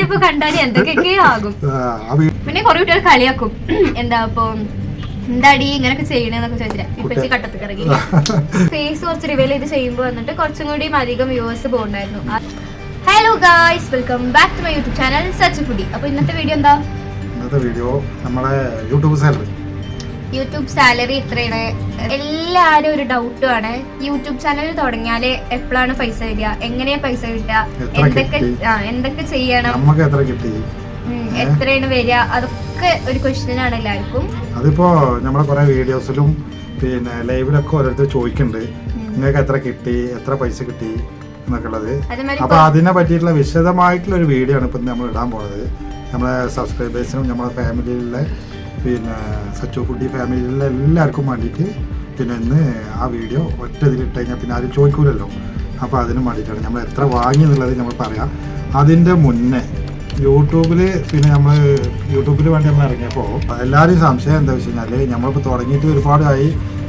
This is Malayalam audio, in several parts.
കണ്ടന്റ് ഇപ്പൊ കണ്ടാൽ എന്തൊക്കെയൊക്കെയോ ആകും? പിന്നെ കൊറേ കുട്ടികൾ കളിയാക്കും. എന്താ ഇപ്പൊ എന്താടി ഇങ്ങനൊക്കെ ചെയ്യണെന്നൊക്കെ ചോദിച്ചില്ല ഇപ്പൊ കട്ടത്ത് കിറങ്ങി ഫേസ് കുറച്ച് റിവീൽ ചെയ്ത് ചെയ്യുമ്പോൾ വന്നിട്ട് കുറച്ചും കൂടി അധികം വ്യൂവേഴ്സ് പോകുന്നുണ്ടായിരുന്നു hello guys welcome back to my YouTube channel such foodie അപ്പൊ ഇന്നത്തെ വീഡിയോ എന്താ? ഇന്നത്തെ വീഡിയോ നമ്മളെ യൂട്യൂബ് സാലറി യൂട്യൂബ് സാലറി എത്രയാണ് എല്ലാരും ഒരു ഡൗട്ടുമാണ് യൂട്യൂബ് ചാനൽ തുടങ്ങിയാൽ എപ്പോഴാണ് പൈസ വരിക? എങ്ങനെയാ പൈസ കിട്ടുക? എന്തൊക്കെ എന്തൊക്കെ ചെയ്യണം? എത്രയാണ് വരിക? അതൊക്കെ ഒരു ക്വസ്റ്റ്യൻ ആണ് എല്ലാവർക്കും. അതിപ്പോ നമ്മളെ കുറെ വീഡിയോസിലും പിന്നെ ലൈവിലൊക്കെ ഓരോരുത്തർ ചോദിക്കുന്നുണ്ട് നിങ്ങൾക്ക് എത്ര കിട്ടി? എത്ര പൈസ കിട്ടി? എന്നൊക്കെയുള്ളത്. അപ്പൊ അതിനെ പറ്റിയിട്ടുള്ള വിശദമായിട്ടുള്ള ഒരു വീഡിയോ ആണ് ഇപ്പൊ നമ്മൾ ഇടാൻ പോണത്. നമ്മളെ സബ്സ്ക്രൈബേഴ്സിനും നമ്മളെ ഫാമിലിയിലെ പിന്നെ സച്ചു ഫുഡി ഫാമിലിയിലുള്ള എല്ലാവർക്കും വേണ്ടിയിട്ട് പിന്നെ ഇന്ന് ആ വീഡിയോ ഒറ്റ ഇട്ട് കഴിഞ്ഞാൽ പിന്നെ ആരും ചോദിക്കൂലല്ലോ. അപ്പോൾ അതിനും വേണ്ടിയിട്ടാണ് നമ്മൾ എത്ര വാങ്ങി എന്നുള്ളത് നമ്മൾ പറയാം. അതിന്റെ മുന്നേ യൂട്യൂബിൽ പിന്നെ നമ്മൾ യൂട്യൂബിൽ വേണ്ടി നമ്മൾ ഇറങ്ങിയപ്പോൾ എല്ലാവരും സംശയം എന്താ വെച്ച് കഴിഞ്ഞാൽ നമ്മളിപ്പോൾ തുടങ്ങിയിട്ട് ഒരുപാടായി.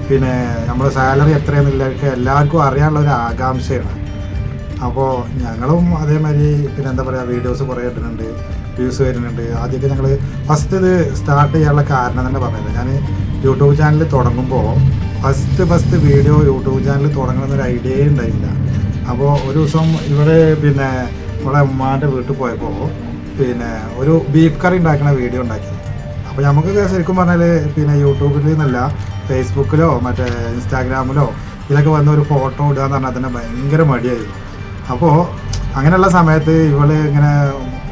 പിന്നെ നമ്മുടെ സാലറി എത്രയെന്നുള്ളവർക്ക് എല്ലാവർക്കും അറിയാനുള്ള ഒരു ആകാംക്ഷയാണ്. അപ്പോൾ ഞങ്ങളും അതേമാതിരി പിന്നെ എന്താ പറയുക വീഡിയോസ് കുറേ ഇടുന്നുണ്ട്. വ്യൂസ് വരുന്നുണ്ട്. ആദ്യമൊക്കെ ഞങ്ങൾ ഫസ്റ്റ് ഇത് സ്റ്റാർട്ട് ചെയ്യാനുള്ള കാരണം തന്നെ പറഞ്ഞത് ഞാൻ യൂട്യൂബ് ചാനൽ തുടങ്ങുമ്പോൾ first first video YouTube channel തുടങ്ങണമെന്നൊരു ഐഡിയയേ ഉണ്ടായില്ല. അപ്പോൾ ഒരു ദിവസം ഇവിടെ പിന്നെ നമ്മുടെ ഉമ്മാന്റെ വീട്ടിൽ പോയപ്പോൾ പിന്നെ ഒരു ബീഫ് കറി ഉണ്ടാക്കുന്ന വീഡിയോ ഉണ്ടാക്കി. അപ്പോൾ നമുക്ക് ശരിക്കും പറഞ്ഞാൽ പിന്നെ യൂട്യൂബിൽ നിന്നല്ല ഫേസ്ബുക്കിലോ മറ്റേ ഇൻസ്റ്റാഗ്രാമിലോ ഇതിലൊക്കെ വന്ന ഒരു ഫോട്ടോ ഇടുക എന്ന് പറഞ്ഞാൽ തന്നെ ഭയങ്കര മടിയായിരുന്നു. അപ്പോൾ അങ്ങനെയുള്ള സമയത്ത് ഇവൾ ഇങ്ങനെ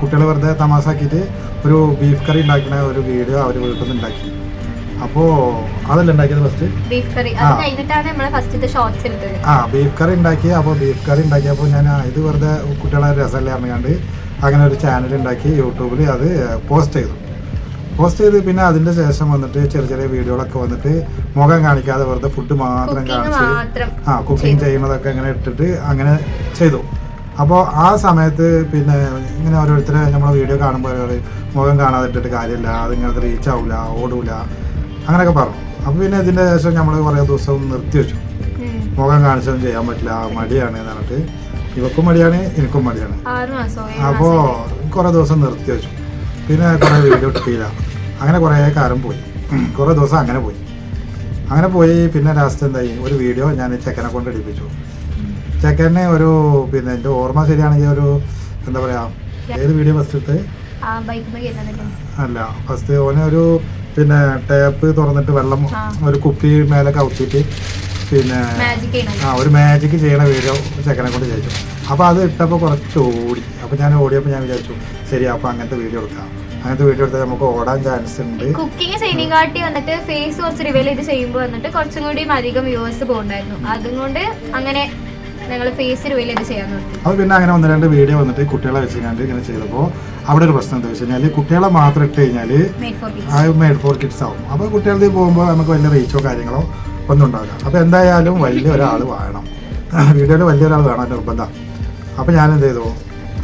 കുട്ടികൾ വെറുതെ തമാസാക്കിയിട്ട് ഒരു ബീഫ് കറി ഉണ്ടാക്കുന്ന ഒരു വീഡിയോ അവർ വീട്ടിൽ നിന്ന് ഉണ്ടാക്കി. അപ്പോ അതല്ല ഉണ്ടാക്കിയത് ഫസ്റ്റ് ബീഫ് കറി ആ. അത് കഴിഞ്ഞിട്ടാണ് ഷോർട്സ് എടുത്തത്. ആ ബീഫ് കറി ഉണ്ടാക്കി അപ്പോൾ ബീഫ് കറി ഉണ്ടാക്കിയപ്പോൾ ഞാൻ ഇത് വെറുതെ കുട്ടികളെ രസമല്ലേ അറിഞ്ഞാണ്ട് അങ്ങനെ ഒരു ചാനൽ ഉണ്ടാക്കി യൂട്യൂബിൽ അത് പോസ്റ്റ് ചെയ്തു. പോസ്റ്റ് ചെയ്ത് പിന്നെ അതിന്റെ ശേഷം വന്നിട്ട് ചെറിയ ചെറിയ വീഡിയോകളൊക്കെ വന്നിട്ട് മുഖം കാണിക്കാതെ വെറുതെ ഫുഡ് മാത്രം കാണിച്ച് ആ കുക്കിംഗ് ചെയ്യുന്നതൊക്കെ അങ്ങനെ ഇട്ടിട്ട് അങ്ങനെ ചെയ്തു. അപ്പോൾ ആ സമയത്ത് പിന്നെ ഇങ്ങനെ ഓരോരുത്തരെ നമ്മൾ വീഡിയോ കാണുമ്പോൾ പറയും മുഖം കാണാതെ ഇട്ടിട്ട് കാര്യമില്ല അത് ഇങ്ങനത്തെ റീച്ച് ആവില്ല ഓടൂല അങ്ങനെയൊക്കെ പറഞ്ഞു. അപ്പോൾ പിന്നെ ഇതിന്റെ ശേഷം നമ്മൾ കുറേ ദിവസം നിർത്തി വെച്ചു. മുഖം കാണിച്ചൊന്നും ചെയ്യാൻ പറ്റില്ല മടിയാണ് എന്ന് പറഞ്ഞിട്ട്. ഇവക്കും മടിയാണ് എനിക്കും മടിയാണ്. അപ്പോൾ കുറേ ദിവസം നിർത്തി വെച്ചു. പിന്നെ കുറേ വീഡിയോ കിട്ടിയില്ല. അങ്ങനെ കുറേ കാലം പോയി. കുറേ ദിവസം അങ്ങനെ പോയി. അങ്ങനെ പോയി പിന്നെ ലാസ്റ്റ് എന്തായി? ഒരു വീഡിയോ ഞാൻ ചെക്കനെ കൊണ്ട് എടുപ്പിച്ചു. ചെക്കനെ ഒരു പിന്നെ എന്റെ ഓർമ്മ ശരിയാണെങ്കിൽ ഒരു എന്താ പറയാ ഏത് വീഡിയോ ഫസ്റ്റ് അല്ല ഫസ്റ്റ് ഓനെ ഒരു പിന്നെ ടേപ്പ് തുറന്നിട്ട് വെള്ളം ഒരു കുപ്പി മേലെ കൗച്ചിട്ട് പിന്നെ ആ ഒരു മാജിക് ചെയ്യണ വീഡിയോ ചെക്കനെ കൊണ്ട് ചോദിച്ചു അപ്പോൾ അത് ഇട്ടപ്പോൾ കുറച്ച് ഓടി. അപ്പോൾ ഞാൻ ഓടിയപ്പോൾ ഞാൻ വിചാരിച്ചു ശരി അപ്പോൾ അങ്ങനത്തെ വീഡിയോ എടുക്കാം. അങ്ങനത്തെ വീഡിയോ എടുത്താൽ നമുക്ക് ഓടാൻ ചാൻസ് ഉണ്ട്. കുക്കിംഗ് ചെയ്യുന്നതിനെക്കാട്ടി വന്നിട്ട് ഫേസ് കുറച്ച് റിവീൽ ചെയ്ത് ചെയ്യുമ്പോൾ വന്നിട്ട് കുറച്ചും കൂടി അധികം വ്യൂവേഴ്സ് പോകുന്നുണ്ടായിരുന്നു അതുകൊണ്ട് അങ്ങനെ ഞങ്ങൾ ഇത് ചെയ്യാൻ നിർത്തി അപ്പോൾ പിന്നെ അങ്ങനെ ഒന്ന് രണ്ട് വീഡിയോ വന്നിട്ട് കുട്ടികളെ വെച്ചുകൊണ്ട് ഇങ്ങനെ ചെയ്തപ്പോൾ അവിടെ ഒരു പ്രശ്നം എന്താ വെച്ച് കഴിഞ്ഞാൽ കുട്ടികളെ മാത്രം ഇട്ട് കഴിഞ്ഞാൽ മെയ്ഡ് ഫോർ കിഡ്സ് ആവും. അപ്പോൾ കുട്ടികളുടെ പോകുമ്പോൾ നമുക്ക് വലിയ റീച്ചോ കാര്യങ്ങളോ ഒന്നും ഉണ്ടാവില്ല. അപ്പോൾ എന്തായാലും വലിയ ഒരാൾ വേണം. വീഡിയോയിൽ വലിയ ഒരാൾ വേണം നിർബന്ധം. അപ്പോൾ ഞാൻ എന്ത് ചെയ്തു?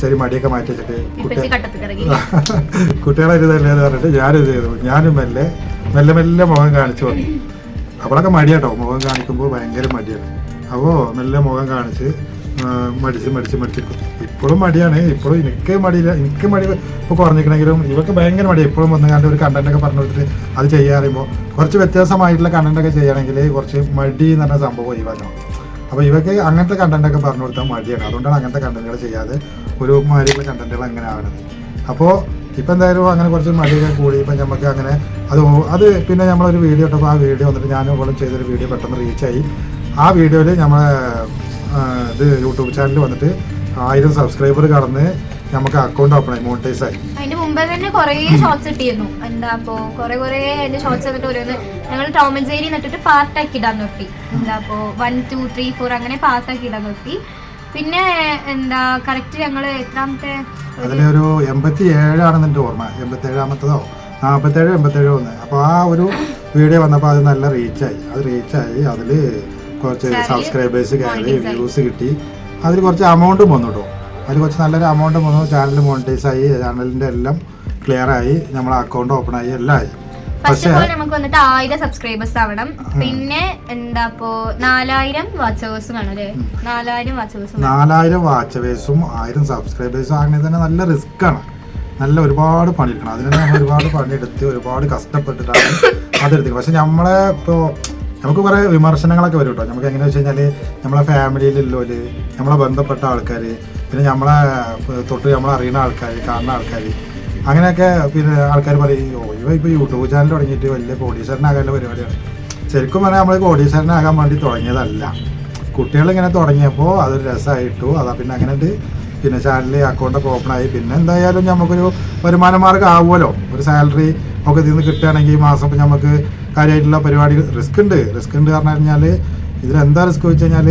ചെറിയ മടിയൊക്കെ മാറ്റി വെച്ചിട്ട് കുട്ടികളെ ഇരുതല്ലേ എന്ന് പറഞ്ഞിട്ട് ഞാനിത് ചെയ്തു? ഞാനും മെല്ലെ മെല്ലെ മെല്ലെ മുഖം കാണിച്ചു വന്നു അപ്പോഴൊക്കെ മടിയാട്ടോ. മുഖം കാണിക്കുമ്പോൾ ഭയങ്കര മടിയാണ്. അപ്പോൾ നല്ല മുഖം കാണിച്ച് മടിച്ച് മടിച്ച് മടിച്ച്. ഇപ്പോഴും മടിയാണ്. ഇപ്പോഴും എനിക്ക് മടിയില്ല. എനിക്ക് മടി ഇപ്പോൾ കുറഞ്ഞിരിക്കണമെങ്കിലും ഇവർക്ക് ഭയങ്കര മടി. എപ്പോഴും വന്ന് കണ്ട് ഒരു കണ്ടന്റ് ഒക്കെ പറഞ്ഞു കൊടുത്തിട്ട് അത് ചെയ്യാൻ പറയുമ്പോൾ കുറച്ച് വ്യത്യാസമായിട്ടുള്ള കണ്ടന്റ് ഒക്കെ ചെയ്യുകയാണെങ്കിൽ കുറച്ച് മടി എന്ന് പറഞ്ഞ സംഭവം ഒഴിവാക്കണം. അപ്പോൾ ഇവർക്ക് അങ്ങനത്തെ കണ്ടന്റ് ഒക്കെ പറഞ്ഞു കൊടുത്താൽ മടിയാണ്. അതുകൊണ്ടാണ് അങ്ങനത്തെ കണ്ടന്റുകൾ ചെയ്യാതെ ഒരു മാതിരിയുള്ള കണ്ടന്റുകൾ അങ്ങനെ ആവുന്നത് അപ്പോൾ ഇപ്പം എന്തായാലും അങ്ങനെ കുറച്ച് മടിയൊക്കെ കൂടി ഇപ്പം നമുക്ക് അങ്ങനെ അത് അത് പിന്നെ നമ്മളൊരു വീഡിയോ ഇട്ടപ്പോൾ ആ വീഡിയോ വന്നിട്ട് ഞാൻ ഇവളും ചെയ്തൊരു വീഡിയോ പെട്ടെന്ന് റീച്ചായി ആ വീഡിയോയിൽ നമ്മളെ ആ, ഇത് യൂട്യൂബ് ചാനൽ വന്നിട്ട് ആയിരം സബ്സ്ക്രൈബർ കടന്ന് നമുക്ക് അക്കൗണ്ട് ഓപ്പൺ ആയി മോണിറ്റൈസ് ആയി. അതിന്റെ മുമ്പേ തന്നെ കുറേ ഷോർട്സ് ഇട്ടിരുന്നു. എന്താ അപ്പോ കുറേ കുറേ അതിന്റെ ഷോർട്സ് എന്നിട്ട് ഓരോന്ന് ഞങ്ങൾ ടോമഞ്ചേരി എന്നിട്ട് പാർട്ടാക്കി ഇടാൻ നിർത്തി. എന്താ അപ്പോ വൺ ടു ത്രീ ഫോർ അങ്ങനെ പാർട്ടാക്കി ഇടാൻ നിർത്തി. പിന്നെ എന്താ കറക്റ്റ് ഞങ്ങൾ എത്രാമത്തെ അതിലൊരു എൺപത്തി ഏഴാണെന്ന് എന്റെ ഓർമ്മ. എൺപത്തി ഏഴാമത്തതോ നാൽപ്പത്തേഴ് എൺപത്തേഴോ ഒന്ന് അപ്പോൾ ആ ഒരു വീഡിയോ വന്നപ്പോൾ അത് നല്ല റീച്ചായി അത് റീച്ചായി അതിൽ കുറച്ച് സബ്സ്ക്രൈബേഴ്സ് കയറി. വ്യൂസ് കിട്ടി. അതിൽ കുറച്ച് എമൗണ്ടും വന്നു കേട്ടോ അതിൽ കുറച്ച് നല്ലൊരു എമൗണ്ട് വന്നു. ചാനൽ മോണിറ്റൈസ് ആയി. ചാനലിന്റെ എല്ലാം ക്ലിയർ ആയി. നമ്മളെ അക്കൗണ്ട് ഓപ്പൺ ആയി. എല്ലാം ആയി. ഫസ്റ്റ് പക്ഷേ ഓഫ് ഓൾ നമുക്ക് വന്നിട്ട് ആയിരം സബ്സ്ക്രൈബേഴ്സ് ആവണം. പിന്നെ എന്താ ഇപ്പോ നാലായിരം വാച്ചേഴ്സും വേണം അല്ലേ? നാലായിരം വാച്ചേഴ്സും നാലായിരം വാച്ചവേഴ്സും ആയിരം സബ്സ്ക്രൈബേഴ്സും അങ്ങനെ തന്നെ നല്ല റിസ്ക് ആണ്. നല്ല ഒരുപാട് പണിയെടുക്കണം അതിന് നമ്മൾ ഒരുപാട് പണിയെടുത്ത് ഒരുപാട് കഷ്ടപ്പെട്ടിട്ടാണ് അതെടുത്തത് പക്ഷെ നമ്മളെ ഇപ്പോൾ നമുക്ക് കുറേ വിമർശനങ്ങളൊക്കെ വരും കേട്ടോ. നമുക്ക് എങ്ങനെയാ വെച്ച് കഴിഞ്ഞാൽ നമ്മളെ ഫാമിലിയിലുള്ളവര് നമ്മളെ ബന്ധപ്പെട്ട ആൾക്കാർ പിന്നെ നമ്മളെ തൊട്ട് നമ്മളെ അറിയുന്ന ആൾക്കാർ കാണുന്ന ആൾക്കാർ അങ്ങനെയൊക്കെ പിന്നെ ആൾക്കാർ പറയും ഓ ഇവ ഇപ്പോൾ യൂട്യൂബ് ചാനൽ തുടങ്ങിയിട്ട് വലിയ കോടീശ്വരനാകാനുള്ള പരിപാടിയാണ്. ശരിക്കും പറഞ്ഞാൽ നമ്മൾ കോടീശ്വരനാകാൻ വേണ്ടി തുടങ്ങിയതല്ല. കുട്ടികൾ ഇങ്ങനെ തുടങ്ങിയപ്പോൾ അതൊരു രസമായിട്ടു അതാ പിന്നെ അങ്ങനെ പിന്നെ ചാനലിൽ അക്കൗണ്ടൊക്കെ ഓപ്പൺ ആയി പിന്നെ എന്തായാലും നമുക്കൊരു വരുമാന മാർഗം ആവുമല്ലോ. ഒരു സാലറി ഒക്കെ ഇതിൽ നിന്ന് കിട്ടുകയാണെങ്കിൽ മാസം നമുക്ക് കാര്യമായിട്ടുള്ള പരിപാടി റിസ്ക് ഉണ്ട്. റിസ്ക് ഉണ്ട് കാരണം കഴിഞ്ഞാൽ ഇതിൽ എന്താ റിസ്ക് വെച്ച് കഴിഞ്ഞാൽ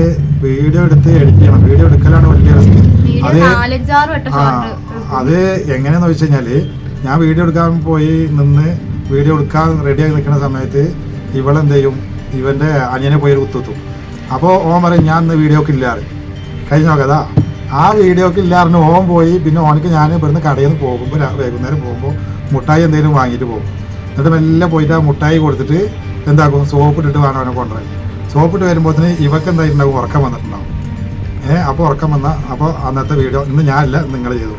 വീഡിയോ എടുത്ത് എഡിറ്റ് ചെയ്യണം. വീഡിയോ എടുക്കലാണ് വലിയ റിസ്ക് അത് അത് എങ്ങനെയാന്ന് വെച്ച് കഴിഞ്ഞാൽ ഞാൻ വീഡിയോ എടുക്കാൻ പോയി നിന്ന് വീഡിയോ എടുക്കാൻ റെഡിയായി നിൽക്കുന്ന സമയത്ത് ഇവളെന്ത് ചെയ്യും ഇവന്റെ അനിയനെ പോയി കുത്തുത്തു കുത്തുത്തും അപ്പോൾ ഓൻ പറയും ഞാൻ ഇന്ന് വീഡിയോക്ക് ഇല്ലാറ് കഴിഞ്ഞ നോക്കതാ ആ വീഡിയോക്ക് ഇല്ലാറിന് ഓൻ പോയി. പിന്നെ ഓനക്ക് ഞാൻ ഇവിടുന്ന് കടയിൽ നിന്ന് പോകുമ്പോൾ വൈകുന്നേരം പോകുമ്പോൾ മുട്ടായി എന്തെങ്കിലും വാങ്ങിയിട്ട് പോകും. എന്നിട്ട് മെല്ലെ പോയിട്ട് ആ മുട്ടായി കൊടുത്തിട്ട് എന്താക്കും? സോപ്പ് ഇട്ടിട്ട് വേണം അവനെ കൊണ്ടുവരാൻ. സോപ്പ് ഇട്ട് വരുമ്പോഴത്തേന് ഇവക്ക് എന്തായിട്ടുണ്ടാവും? ഉറക്കം വന്നിട്ടുണ്ടാവും. ഏ അപ്പോൾ ഉറക്കം വന്ന അപ്പോൾ അന്നത്തെ വീഡിയോ ഇന്ന് ഞാനല്ല നിങ്ങൾ ചെയ്തു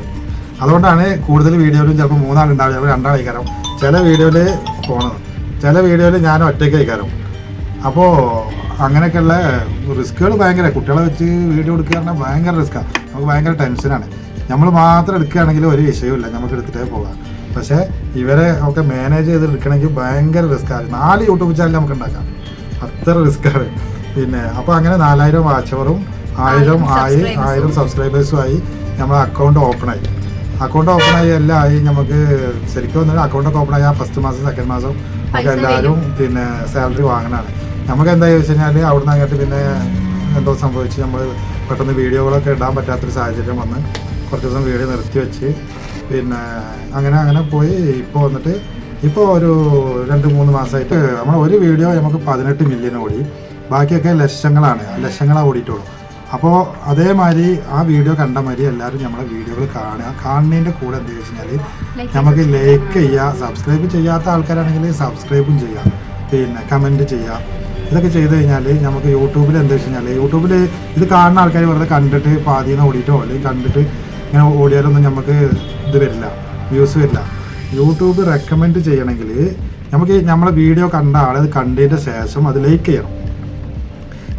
അതുകൊണ്ടാണ് കൂടുതൽ വീഡിയോയിലും ചിലപ്പോൾ മൂന്നാളുണ്ടാവും ചിലപ്പോൾ രണ്ടാളേക്കാരം ചില വീഡിയോയിൽ പോണത് ചില വീഡിയോയിൽ ഞാൻ ഒറ്റയ്ക്ക് അയക്കാരം അപ്പോൾ അങ്ങനെയൊക്കെയുള്ള റിസ്ക്കുകൾ ഭയങ്കര കുട്ടികളെ വെച്ച് വീഡിയോ എടുക്കുക പറഞ്ഞാൽ ഭയങ്കര റിസ്ക്കാണ് നമുക്ക് ഭയങ്കര ടെൻഷനാണ്. നമ്മൾ മാത്രം എടുക്കുകയാണെങ്കിൽ ഒരു വിഷയമില്ല നമുക്ക് എടുത്തിട്ടേ പോകാം. പക്ഷേ ഇവരെ ഒക്കെ മാനേജ് ചെയ്ത് എടുക്കണമെങ്കിൽ ഭയങ്കര റിസ്ക്കാണ് നാല് യൂട്യൂബ് ചാനൽ നമുക്ക് ഉണ്ടാക്കാം. അത്ര റിസ്ക്കാണ് പിന്നെ അപ്പോൾ അങ്ങനെ നാലായിരം വാച്ചവറും ആയിരം ആയി. ആയിരം സബ്സ്ക്രൈബേഴ്സും ആയി നമ്മളെ അക്കൗണ്ട് ഓപ്പൺ ആയി. അക്കൗണ്ട് ഓപ്പൺ ആയി എല്ലാം ആയി നമുക്ക് ശരിക്കും വന്നിട്ട് അക്കൗണ്ട് ഒക്കെ ഓപ്പൺ ആയി ആ ഫസ്റ്റ് മാസം സെക്കൻഡ് മാസം ഒക്കെ എല്ലാവരും പിന്നെ സാലറി വാങ്ങണതാണ്. നമുക്ക് എന്താ വെച്ച് കഴിഞ്ഞാൽ അവിടുന്ന് അങ്ങോട്ട് പിന്നെ എന്തോ സംഭവിച്ച് നമ്മൾ പെട്ടെന്ന് വീഡിയോകളൊക്കെ ഇടാൻ പറ്റാത്തൊരു സാഹചര്യം വന്ന് കുറച്ച് ദിവസം വീഡിയോ നിർത്തി വെച്ച് പിന്നെ അങ്ങനെ അങ്ങനെ പോയി. ഇപ്പോൾ വന്നിട്ട് ഇപ്പോൾ ഒരു രണ്ട് മൂന്ന് മാസമായിട്ട് നമ്മൾ ഒരു വീഡിയോ നമുക്ക് പതിനെട്ട് മില്യൺ ഓടി. ബാക്കിയൊക്കെ ലക്ഷങ്ങളാണ്. ലക്ഷങ്ങളാണ് ഓടിയിട്ടുള്ളൂ. അപ്പോൾ അതേമാതിരി ആ വീഡിയോ കണ്ട മാതിരി എല്ലാവരും നമ്മളെ വീഡിയോകൾ കാണുക. കാണുന്നതിന്റെ കൂടെ എന്താ വെച്ച് കഴിഞ്ഞാൽ നമുക്ക് ലൈക്ക് ചെയ്യുക. സബ്സ്ക്രൈബ് ചെയ്യാത്ത ആൾക്കാരാണെങ്കിൽ സബ്സ്ക്രൈബും ചെയ്യാം. പിന്നെ കമന്റ് ചെയ്യാം. ഇതൊക്കെ ചെയ്ത് കഴിഞ്ഞാൽ നമുക്ക് യൂട്യൂബിൽ എന്താ വെച്ച് കഴിഞ്ഞാൽ യൂട്യൂബിൽ ഇത് കാണുന്ന ആൾക്കാർ വെറുതെ കണ്ടിട്ട് പാതിന്ന് ഓടിയിട്ടോ അല്ലെങ്കിൽ കണ്ടിട്ട് ഇങ്ങനെ ഓടിയാലൊന്നും നമുക്ക് ഇത് വരില്ല വ്യൂസ് വരില്ല. യൂട്യൂബ് റെക്കമെൻഡ് ചെയ്യണമെങ്കിൽ നമുക്ക് നമ്മളെ വീഡിയോ കണ്ട ആൾ അത് കണ്ടതിന്റെ ശേഷം അത് ലൈക്ക് ചെയ്യണം.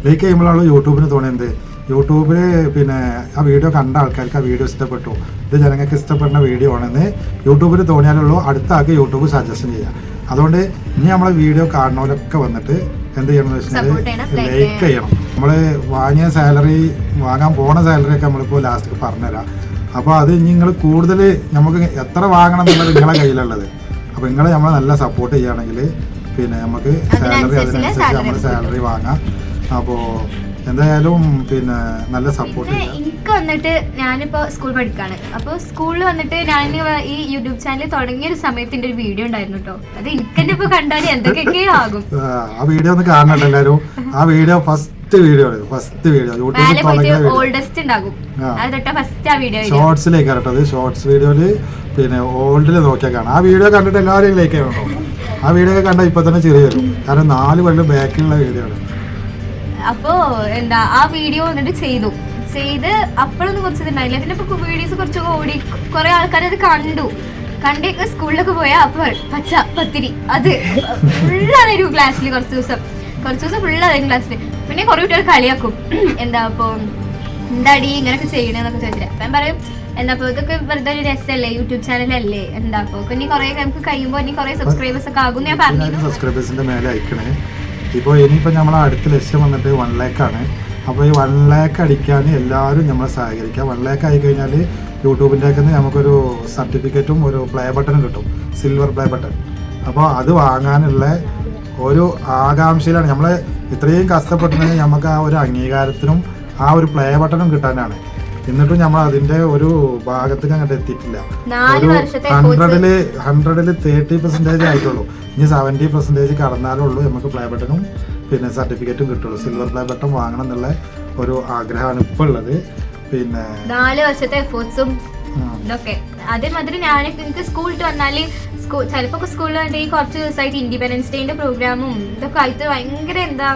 ലൈക്ക് ചെയ്യുമ്പോഴാണ് യൂട്യൂബിന് തോന്നിയത് യൂട്യൂബിൽ പിന്നെ ആ വീഡിയോ കണ്ട ആൾക്കാർക്ക് ആ വീഡിയോ ഇഷ്ടപ്പെട്ടു. ഇത് ജനങ്ങൾക്ക് ഇഷ്ടപ്പെടുന്ന വീഡിയോ ആണെന്ന് യൂട്യൂബിൽ തോന്നിയാലുള്ളൂ. അടുത്ത ആൾക്ക് യൂട്യൂബ് സജഷൻ ചെയ്യാം. അതുകൊണ്ട് ഇനി നമ്മളെ വീഡിയോ കാണുന്നവരൊക്കെ വന്നിട്ട് എന്ത് ചെയ്യണം എന്ന് വെച്ചാൽ ലൈക്ക് ചെയ്യണം നമ്മൾ വാങ്ങിയ സാലറി വാങ്ങാൻ പോണ സാലറി ഒക്കെ നമ്മളിപ്പോൾ ലാസ്റ്റ് പറഞ്ഞുതരാം. അപ്പോൾ അത് ഇനി നിങ്ങൾ കൂടുതൽ നമുക്ക് എത്ര വാങ്ങണം എന്നുള്ളത് നിങ്ങളെ കയ്യിലുള്ളത്. അപ്പോൾ നിങ്ങൾ നമ്മളെ നല്ല സപ്പോർട്ട് ചെയ്യുകയാണെങ്കിൽ പിന്നെ നമുക്ക് സാലറി അതിനനുസരിച്ച് നമ്മൾ സാലറി വാങ്ങാം. അപ്പോൾ എന്തായാലും പിന്നെ നല്ല സപ്പോർട്ട് എനിക്ക് വന്നിട്ട് ഞാനിപ്പോ സ്കൂൾ പഠിക്കാണ്. അപ്പോൾ സ്കൂളിൽ വന്നിട്ട് ഞാൻ ഈ യൂട്യൂബ് ചാനൽ തുടങ്ങിയ ഒരു സമയത്ത് ഒരു വീഡിയോ ഉണ്ടായിരുന്നു കേട്ടോ അത് എനിക്ക് തന്നെ ഇപ്പൊ കണ്ടാൽ എന്തൊക്കെയൊക്കെയോ ആകും. ആ, ആ വീഡിയോ ഒന്ന് കാണണല്ലോ എല്ലാവരും. ആ video first video first video യൂട്യൂബിൽ. അത് ഫസ്റ്റ് വീഡിയോ ഷോർട്സിലേക്ക് കേട്ടത് ഷോർട്സ് വീഡിയോയിൽ പിന്നെ ഓൾഡിൽ നോക്കിയാൽ കാണാം. ആ വീഡിയോ കണ്ടിട്ട് എല്ലാവരും ലൈക്ക് ചെയ്യണം ആ വീഡിയോ ഒക്കെ കണ്ടാൽ ഇപ്പൊ തന്നെ ചെറിയ വരും. കാരണം നാല് കൊല്ലം ബാക്കിലുള്ള വീഡിയോ ആണ്. അപ്പോ എന്താ ആ വീഡിയോ വന്നിട്ട് ചെയ്തു. ചെയ്ത് അപ്പോഴൊന്നും കുറച്ച് ഇതുണ്ടായില്ല പിന്നെ ഇപ്പൊ വീഡിയോസ് കുറച്ച് ഓടി കുറെ ആൾക്കാർ അത് കണ്ടു. കണ്ടേക്ക് സ്കൂളിലൊക്കെ പോയാൽ അപ്പൊ പച്ച പത്തിരി. അത് ഫുള്ളായിരുന്നു ക്ലാസ്സിൽ കുറച്ച് ദിവസം. കുറച്ച് ദിവസം ഫുള്ളായിരുന്നു ക്ലാസ്സിൽ പിന്നെ കുറെ കുട്ടികൾ കളിയാക്കും. എന്താ അപ്പൊ എന്താടി ഇങ്ങനെയൊക്കെ ചെയ്യണെന്നൊക്കെ ചോദിച്ചില്ല അപ്പം പറയും എന്താ അപ്പൊ ഇതൊക്കെ വെറുതെ ഒരു രസമല്ലേ യൂട്യൂബ് ചാനലല്ലേ? എന്താ അപ്പൊ? ഇനി കുറെ നമുക്ക് കഴിയുമ്പോൾ ഇനി കുറെ സബ്സ്ക്രൈബേഴ്സ് ഒക്കെ ആകും ഞാൻ പറഞ്ഞു സബ്സ്ക്രൈബേഴ്സിന്റെ മേലെ അയക്കണേ. ഇപ്പോൾ ഇനിയിപ്പോൾ നമ്മളെ അടുത്ത ലക്ഷ്യം വന്നിട്ട് വൺ ലാക്ക് ആണ്. അപ്പോൾ ഈ വൺ ലാക്ക് അടിക്കാൻ എല്ലാവരും നമ്മളെ സഹകരിക്കുക. വൺ ലാക്ക് ആയി കഴിഞ്ഞാൽ യൂട്യൂബിന്റെ ഒക്കെ നമുക്കൊരു സർട്ടിഫിക്കറ്റും ഒരു പ്ലേ ബട്ടണും കിട്ടും. സിൽവർ പ്ലേ ബട്ടൺ അപ്പോൾ അത് വാങ്ങാനുള്ള ഒരു ആകാംക്ഷയിലാണ്. നമ്മൾ ഇത്രയും കഷ്ടപ്പെട്ടിട്ടുണ്ടെങ്കിൽ നമുക്ക് ആ ഒരു അംഗീകാരത്തിനും ആ ഒരു പ്ലേ ബട്ടണും കിട്ടാനാണ്. എന്നിട്ടും നമ്മൾ അതിന്റെ ഒരു ഭാഗത്തേക്ക് അങ്ങോട്ട് എത്തിയിട്ടില്ല. ഒരു ഹൺഡ്രഡിൽ ഹൺഡ്രഡിൽ തേർട്ടി പെർസെന്റേജ് ആയിട്ടുള്ളൂ. ഇനി സെവന്റി കടന്നാലേ ഉള്ളൂ നമുക്ക് പ്ലേ ബട്ടണും പിന്നെ സർട്ടിഫിക്കറ്റും കിട്ടുള്ളൂ. സിൽവർ പ്ലേ ബട്ടൺ വാങ്ങണം എന്നുള്ള ഒരു ആഗ്രഹമാണ് ഇപ്പോൾ ഉള്ളത്. പിന്നെ നാല് വർഷത്തെ എഫേർട്സും ഇതൊക്കെ. അതേമാതിരി ഞാൻ എനിക്ക് സ്കൂളിൽ വന്നാൽ സ്കൂൾ ചിലപ്പോ സ്കൂളിൽ വന്നിട്ട് ഈ കുറച്ച് ദിവസമായിട്ട് ഇൻഡിപെൻഡൻസ് ഡേന്റെ പ്രോഗ്രാമും ഇതൊക്കെ ആയിട്ട് ഭയങ്കര എന്താ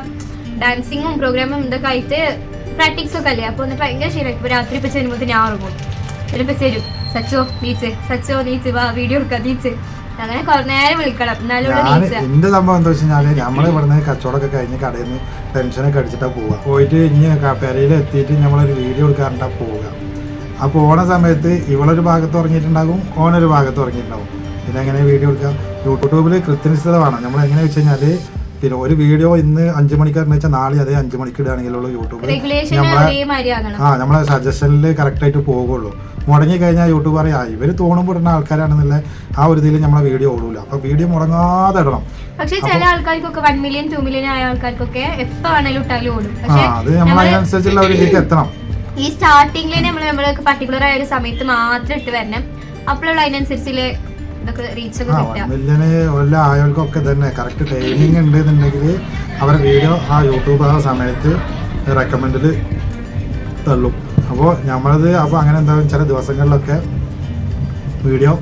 ഡാൻസിങ്ങും പ്രോഗ്രാമും ഇതൊക്കെ ആയിട്ട് പ്രാക്ടീസ് ഒക്കെ അല്ലേ? അപ്പൊ എന്നിട്ട് ഭയങ്കര ശരിയായി ഇപ്പൊ രാത്രി ഇപ്പൊ ചെല്ലുമ്പോൾ ഞാൻ ഉറങ്ങും. ചിലപ്പോ തരും സച്ചോ നീച്ച്. സച്ചോ നീച്ച്. വാ വീഡിയോ എടുക്കാം. നീച്ച്. അങ്ങനെ കുറെ നേരം വിളിക്കണം. എന്റെ സംഭവം എന്താ വെച്ചാൽ നമ്മൾ ഇവിടുന്ന് കച്ചവടമൊക്കെ കഴിഞ്ഞ് കടയിൽ നിന്ന് ടെൻഷനൊക്കെ അടിച്ചിട്ടാ പോവുക പോയിട്ട് ഇനി പെരയിൽ എത്തിയിട്ട് നമ്മളൊരു വീഡിയോ എടുക്കാറുണ്ടാ പോവുക. ആ ഓണ സമയത്ത് ഇവളൊരു ഭാഗത്ത് ഉറങ്ങിയിട്ടുണ്ടാകും ഓനൊരു ഭാഗത്ത് ഉറങ്ങിയിട്ടുണ്ടാകും. പിന്നെ എങ്ങനെ വീഡിയോ എടുക്കാം? യൂട്യൂബിൽ കൃത്യനിഷ്ഠത വേണം നമ്മൾ എങ്ങനെ വെച്ച് കഴിഞ്ഞാൽ പിന്നെ ഒരു വീഡിയോ ഇന്ന് അഞ്ചു മണിക്കാരെന്ന് വെച്ചാൽ നാളെ അതേ അഞ്ചു മണിക്ക് ഇടുകയാണെങ്കിലുള്ള യൂട്യൂബ് നമ്മളെ ആ നമ്മളെ സജഷനിൽ കറക്റ്റായിട്ട് പോകുള്ളൂ മുടങ്ങി കഴിഞ്ഞാൽ യൂട്യൂബ് പറയാ ഇവർ തോണുമ്പോൾ ഇടുന്ന ആൾക്കാരാണെന്നുള്ള ആ ഒരു ഇതിൽ നമ്മളെ വീഡിയോ ഓടൂല. അപ്പൊ വീഡിയോ മുടങ്ങാതെ ഇടണം. പക്ഷെ ചില ആൾക്കാർക്കൊക്കെ വൺ മില്യൺ ടു മില്യൺ ആയ ആൾക്കാർക്കൊക്കെ എപ്പോ വേണേലും ഇട്ടാലും ഓടും. ആ അത് നമ്മൾ നമ്മൾ ഒരു ഇതിലേക്ക് എത്തണം. ഈ സ്റ്റാർട്ടിങ്ങിൽ നമ്മൾ നമ്മളൊക്കെ പർട്ടിക്കുലർ ആയ ഒരു സമയത്ത് മാത്രം ഇട്ട് വരണം. അപ്പോഴുള്ള അതിനനുസരിച്ച് ആയവർക്കൊക്കെ തന്നെ കറക്റ്റ് ട്രെയിനിങ് ഉണ്ട് എന്നുണ്ടെങ്കിൽ അവരുടെ വീഡിയോ ആ യൂട്യൂബ് ആ സമയത്ത് റെക്കമെൻഡിൽ തള്ളും. അപ്പോൾ നമ്മളത് അപ്പോൾ അങ്ങനെ എന്താ ചില ദിവസങ്ങളിലൊക്കെ വീഡിയോ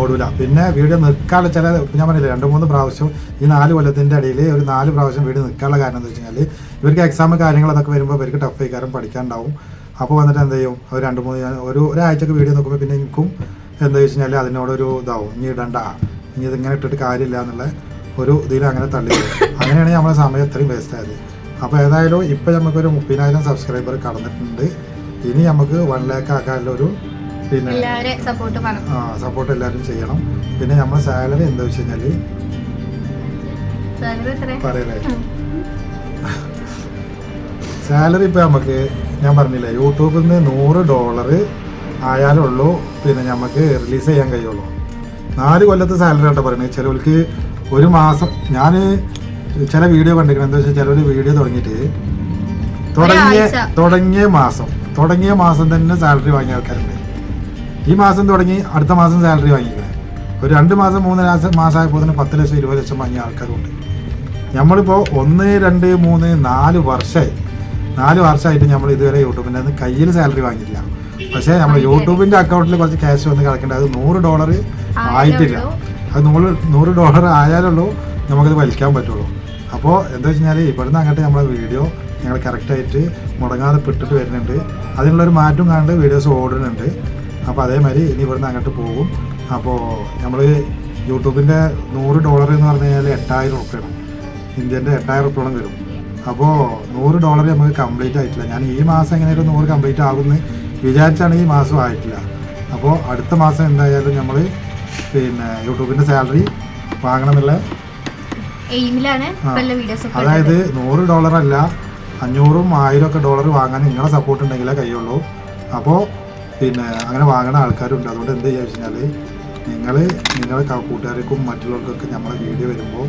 ഓടൂല. പിന്നെ വീഡിയോ നിൽക്കാനുള്ള ചില ഞാൻ പറഞ്ഞില്ല രണ്ട് മൂന്ന് പ്രാവശ്യം ഈ നാല് കൊല്ലത്തിന്റെ ഇടയിൽ ഒരു നാല് പ്രാവശ്യം വീഡിയോ നിൽക്കാനുള്ള കാരണം എന്താ വെച്ച് കഴിഞ്ഞാൽ ഇവർക്ക് എക്സാം കാര്യങ്ങളൊക്കെ വരുമ്പോൾ ഇവർക്ക് ടഫ് ആയി കാരണം പഠിക്കാനുണ്ടാവും അപ്പോൾ വന്നിട്ട് എന്ത് ചെയ്യും? അവർ രണ്ട് മൂന്ന് ഞാൻ ഒരു ഒരാഴ്ചക്ക് വീഡിയോ നോക്കുമ്പോൾ പിന്നെ എനിക്കും എന്താ വെച്ച് കഴിഞ്ഞാൽ അതിനോടൊരു ഇതാവും. ഇനി ഇടണ്ട. ഇനി ഇതിങ്ങനെ ഇട്ടിട്ട് കാര്യമില്ല എന്നുള്ള ഒരു ഇതിൽ അങ്ങനെ തള്ളി. അങ്ങനെയാണ് നമ്മളെ സമയം ഇത്രയും വേസ്റ്റ് ആയത്. അപ്പോൾ ഏതായാലും ഇപ്പോൾ നമുക്കൊരു മുപ്പതിനായിരം സബ്സ്ക്രൈബർ കടന്നിട്ടുണ്ട്. ഇനി നമുക്ക് വൺ ലാക്ക് ആക്കാനുള്ള ഒരു പിന്നെ ആ സപ്പോർട്ട് എല്ലാവരും ചെയ്യണം. പിന്നെ നമ്മുടെ സാലറി എന്താ വെച്ച് കഴിഞ്ഞാൽ പറയല്ലേ? സാലറി ഇപ്പം നമുക്ക് ഞാൻ പറഞ്ഞില്ല യൂട്യൂബിൽ നിന്ന് നൂറ് ഡോളർ ആയാലുള്ളൂ പിന്നെ നമുക്ക് റിലീസ് ചെയ്യാൻ കഴിയുള്ളൂ. നാല് കൊല്ലത്തെ സാലറി ആട്ടോ പറയുന്നത് ചിലവർക്ക് ഒരു മാസം ഞാൻ ചില വീഡിയോ കണ്ടിരിക്കണം. എന്താ വെച്ചാൽ ചിലവർ വീഡിയോ തുടങ്ങിയിട്ട് തുടങ്ങിയ. തുടങ്ങിയ മാസം തുടങ്ങിയ മാസം തന്നെ സാലറി വാങ്ങിയ ആൾക്കാരുണ്ട്. ഈ മാസം തുടങ്ങി അടുത്ത മാസം സാലറി വാങ്ങിക്കുന്നത് ഒരു രണ്ട് മാസം മൂന്ന് മാസം മാസമായപ്പോൾ തന്നെ പത്ത് ലക്ഷം ഇരുപത് ലക്ഷം വാങ്ങിയ ആൾക്കാരുണ്ട്. നമ്മളിപ്പോൾ ഒന്ന് രണ്ട് മൂന്ന് നാല് വർഷമായി നാല് വർഷമായിട്ട് നമ്മൾ ഇതുവരെ യൂട്യൂബിന്റെ നിന്ന് കയ്യിൽ സാലറി വാങ്ങിയില്ല പക്ഷേ നമ്മൾ യൂട്യൂബിന്റെ അക്കൗണ്ടിൽ കുറച്ച് ക്യാഷ് വന്ന് കിടക്കേണ്ട. അത് നൂറ് ഡോളർ ആയിട്ടില്ല. അത് നൂറ് നൂറ് ഡോളർ ആയാലുള്ളൂ നമുക്കത് വലിക്കാൻ പറ്റുള്ളൂ. അപ്പോൾ എന്താ വെച്ച് കഴിഞ്ഞാൽ ഇവിടുന്ന് അങ്ങോട്ട് നമ്മളെ വീഡിയോ ഞങ്ങൾ കറക്റ്റായിട്ട് മുടങ്ങാതെ പെട്ടിട്ട് വരുന്നുണ്ട്. അതിനുള്ളൊരു മാറ്റം കണ്ട് വീഡിയോസ് ഓടുന്നുണ്ട്. അപ്പോൾ അതേമാതിരി ഇനി ഇവിടുന്ന് അങ്ങോട്ട് പോകും. അപ്പോൾ നമ്മൾ യൂട്യൂബിന്റെ നൂറ് ഡോളർ എന്ന് പറഞ്ഞു കഴിഞ്ഞാൽ എട്ടായിരം റുപ്യാണ് ഇന്ത്യന്റെ എട്ടായിരം റുപ്യോളം വരും. അപ്പോൾ നൂറ് ഡോളർ നമുക്ക് കംപ്ലീറ്റ് ആയിട്ടില്ല. ഞാൻ ഈ മാസം എങ്ങനെയൊക്കെ നൂറ് കംപ്ലീറ്റ് ആകുമെന്ന് വിചാരിച്ചാണ് ഈ മാസം ആയിട്ടില്ല. അപ്പോൾ അടുത്ത മാസം എന്തായാലും നമ്മൾ പിന്നെ യൂട്യൂബിന്റെ സാലറി വാങ്ങണമെന്നുള്ള അതായത് നൂറ് ഡോളർ അല്ല അഞ്ഞൂറും ആയിരം ഒക്കെ ഡോളർ വാങ്ങാൻ നിങ്ങളെ സപ്പോർട്ട് ഉണ്ടെങ്കിലേ കഴിയുള്ളൂ. അപ്പോൾ പിന്നെ അങ്ങനെ വാങ്ങുന്ന ആൾക്കാരുണ്ട്. അതുകൊണ്ട് എന്ത് ചെയ്യുക വെച്ചാൽ നിങ്ങൾ നിങ്ങളെ കൂട്ടുകാർക്കും മറ്റുള്ളവർക്കൊക്കെ നമ്മളെ വീഡിയോ വരുമ്പോൾ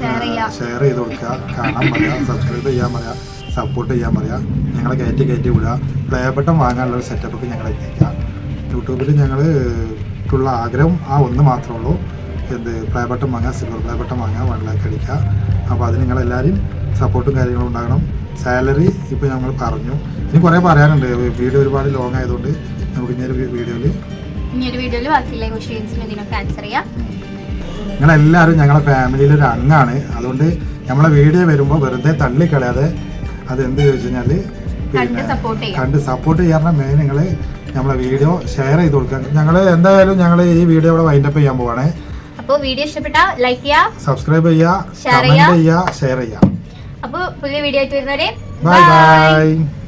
ഷെയർ ചെയ്ത് കൊടുക്കുക. കാണാൻ പറയാം സബ്സ്ക്രൈബ് ചെയ്യാൻ പറയാം സപ്പോർട്ട് ചെയ്യാൻ പറയാം. ഞങ്ങളെ കയറ്റി കയറ്റി വിടുക. പ്ലേ ബട്ടൺ വാങ്ങാനുള്ള ഒരു സെറ്റപ്പൊക്കെ ഞങ്ങൾ എത്തിക്കാം. യൂട്യൂബിൽ ഞങ്ങൾ ഉള്ള ആഗ്രഹം ആ ഒന്ന് മാത്രമേ ഉള്ളൂ. എന്ത് പ്ലേ ബട്ടൺ വാങ്ങുക സിൽവർ പ്ലേ ബട്ടൺ വാങ്ങുക വൺ ലാക്ക് അടിക്കുക. അപ്പോൾ അത് നിങ്ങളെല്ലാവരും സപ്പോർട്ടും കാര്യങ്ങളും ഉണ്ടാകണം. സാലറി ഇപ്പോൾ ഞങ്ങൾ പറഞ്ഞു. ഇനി കുറേ പറയാനുണ്ട്. വീഡിയോ ഒരുപാട് ലോങ് ആയതുകൊണ്ട് നമുക്ക് ഇനി ഒരു വീഡിയോയിൽ ഇനി ഒരു വീഡിയോയിൽ ബാക്കിയുള്ള ക്വസ്റ്റ്യൻസിന് ഇതിനൊക്കെ ആൻസർ ചെയ്യാം. നിങ്ങളെല്ലാവരും ഞങ്ങളെ ഫാമിലിയിൽ ഒരു അംഗമാണ് അതുകൊണ്ട് നമ്മളെ വീഡിയോ വരുമ്പോൾ വെറുതെ തള്ളിക്കളയാതെ അതെന്ത് എന്ത് ചോദിച്ചു കഴിഞ്ഞാൽ കണ്ട് സപ്പോർട്ട് ചെയ്യാം. കണ്ട് സപ്പോർട്ട് ചെയ്യാറുണ്ട് മെയിൻ നിങ്ങൾ നമ്മളെ വീഡിയോ ഷെയർ ചെയ്ത് കൊടുക്കാൻ. ഞങ്ങൾ എന്തായാലും ഞങ്ങൾ ഈ വീഡിയോ ഇവിടെ വൈൻഡപ്പ് ചെയ്യാൻ പോവാണ്. അപ്പോൾ വീഡിയോ ഇഷ്ടപ്പെട്ടാൽ ലൈക്ക് ചെയ്യുക സബ്സ്ക്രൈബ് ചെയ്യുക ഷെയർ ചെയ്യുക. ചെയ്യുക ഷെയർ ചെയ്യുക അപ്പോൾ പുതിയ വീഡിയോ ആയിട്ട് വരുന്നവരെ ബൈ ബൈ